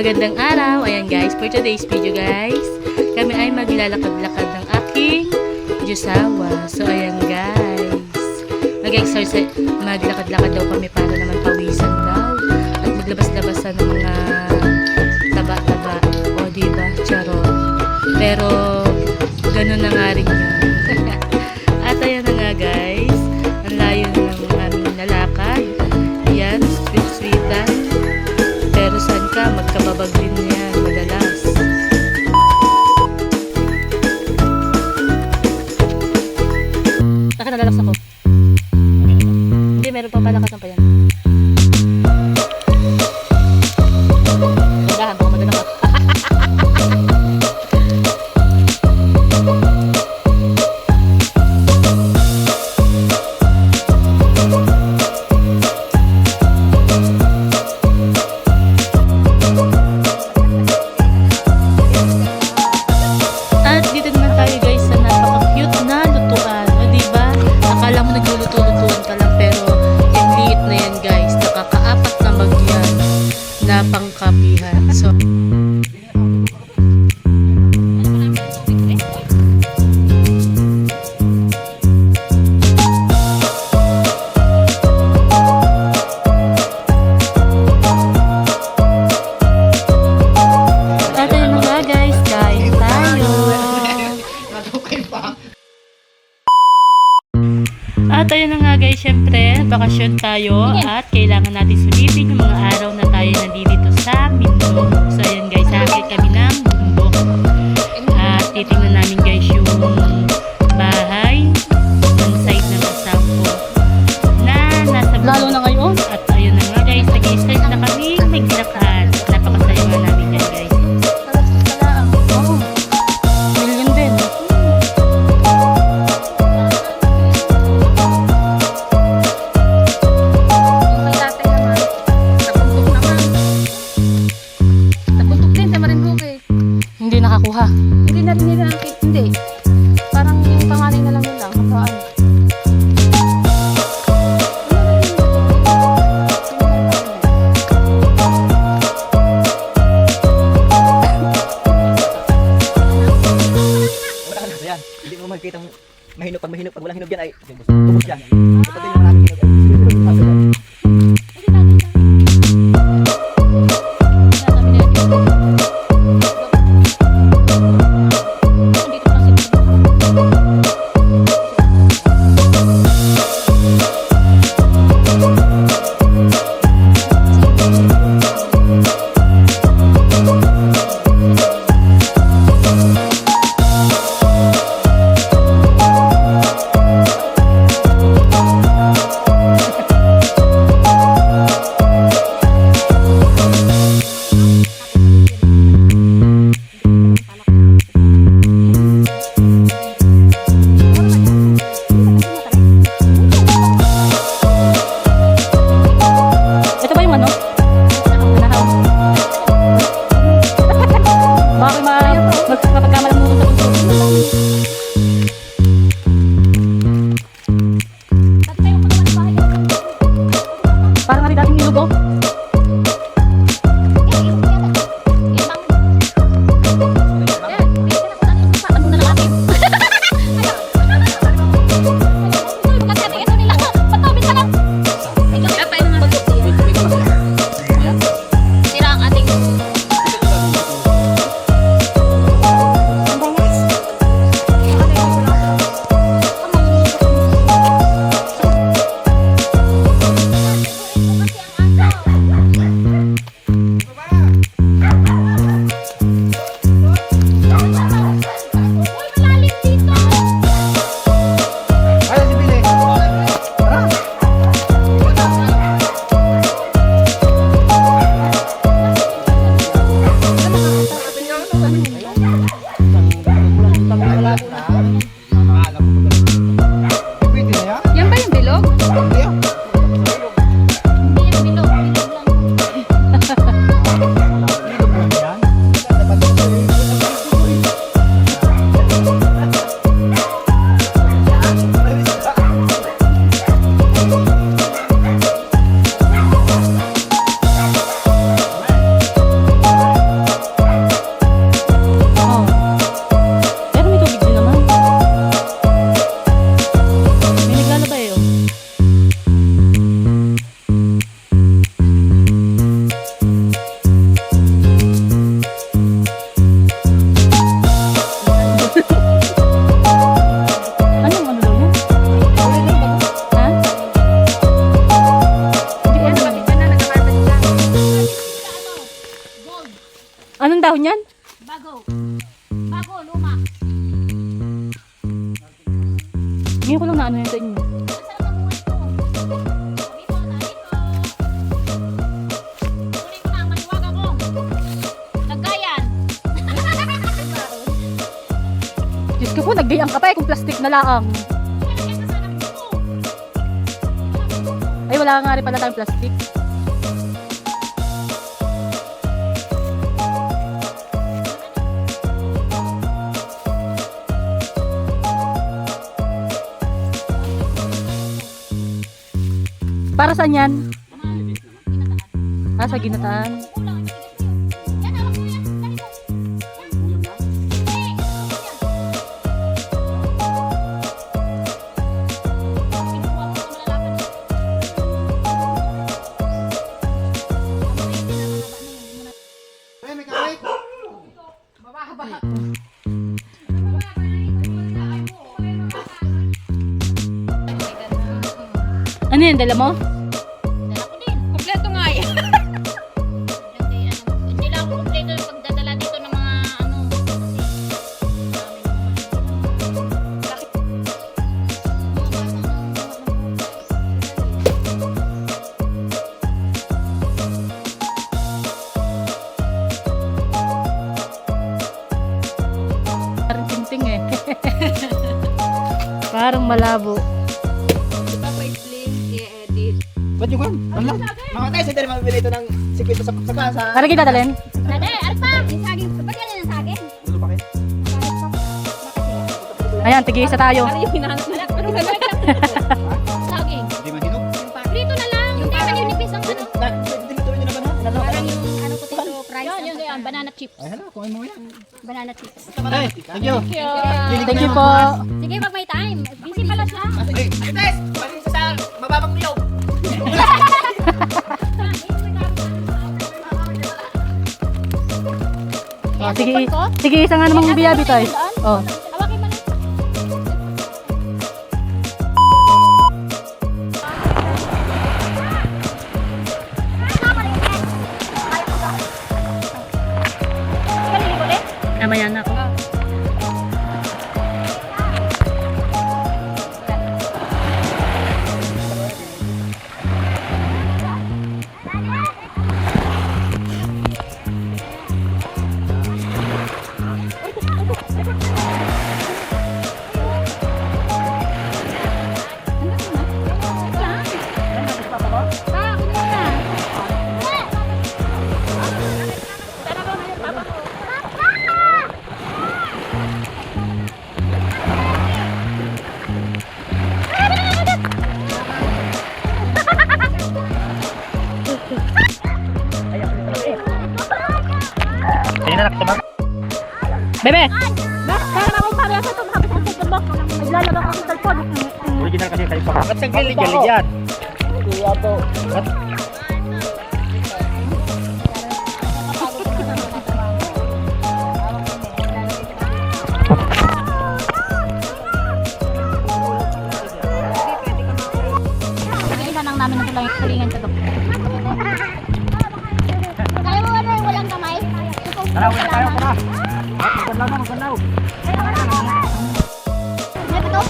Magandang araw. Ayan guys, for today's video guys, kami ay maglalakad-lakad ng aking Diyosawa. So ayan guys, mag-exercise, maglakad-lakad daw kami para naman pawisan daw. At maglabas-labasan ng mga taba-taba. O diba, charo. Pero, ganun na nga rin yun. Magkababag din yan, madalas. Saka nalalakas ako. Hindi, meron pa pala kasama pa At ayun na nga guys, syempre, bakasyon tayo at kailangan natin sulitin yung mga araw na tayo nandito sa Mindoro. So ayun guys, sakit kami ng bundok. At titingnan namin Hindi nakakuha. Hindi na rin nila nakit. Hindi. Parang yung panganay na lang nila. Kapaan. Wala na yan. Hindi mo makikita ang mahinog. Pag mahinog, pag walang hinog yan ay tubos yan. Kapag yung maraming Thank you. 两个班不 Bago. Luma. Ngayon ko lang na ano yan sa inyo. Diyos ko po, naggayang ka pa eh kung plastic na laang. Ay, wala nga rin pala tayong plastic. Para saan yan? Ah, sa ginataan. Kulang, Yan, hawak mo. Ano dala mo? Kompleto nga yan. Hindi lang ako kompleto yung pagdadala dito ng mga ano. Parang tinting eh. Parang malabo. Ba't yung kan? Ano lang? Mga tayo, sa dali mabili ito ng 50 sa sa sa. Para kita dalhin? Dali, alpa! Yung saging. Ba't yan yung saging? Ano pa kayo? Ayan, tigil isa tayo. Saging. Hindi man hinog. Prito na lang. Hindi man yung nipis ang ano. Na, dinutuin nyo na ba na? Ano? Parang yung ano potato fries. Yun. Banana chips. Ay, hala, kumain mo yan. Banana chips. Ay, thank you. Thank you po. Sige, pag may time. Busy pala siya. Ay, Tes! Malis sa mababang niyog. Oh, sige, sige, isa nga namang biyabi tayo. Oh. Awakin mo Bebe! Kaya akong pareha sa tumahapit ang cellphone mo. Naglalabang ako sa cellphone. Original kasi kayo pa. Ba't galig-galig yan? Kuya to. Ba't? Namin ng tulang tulingan sa gabi. Kaya mo ano yung walang kamay? Tara, wala tayo. Magandang na, magandang. Ano to?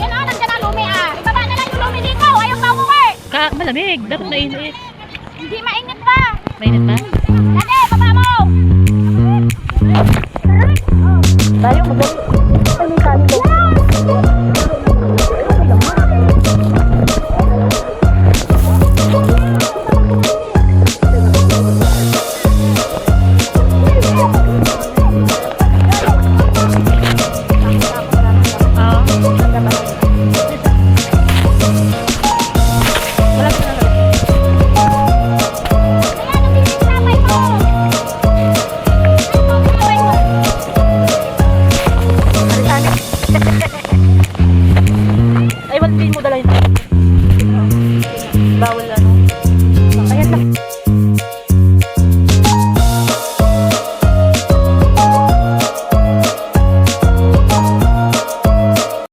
Yan ah, nandiyan ang lumi ah. Ibaba na lang yung lumi dito. Ayaw pa umuwi. Ka malamig. Dapat mainit. Hindi mainit pa. Mainit ba? Dali, baba mo. Tayo, magaling.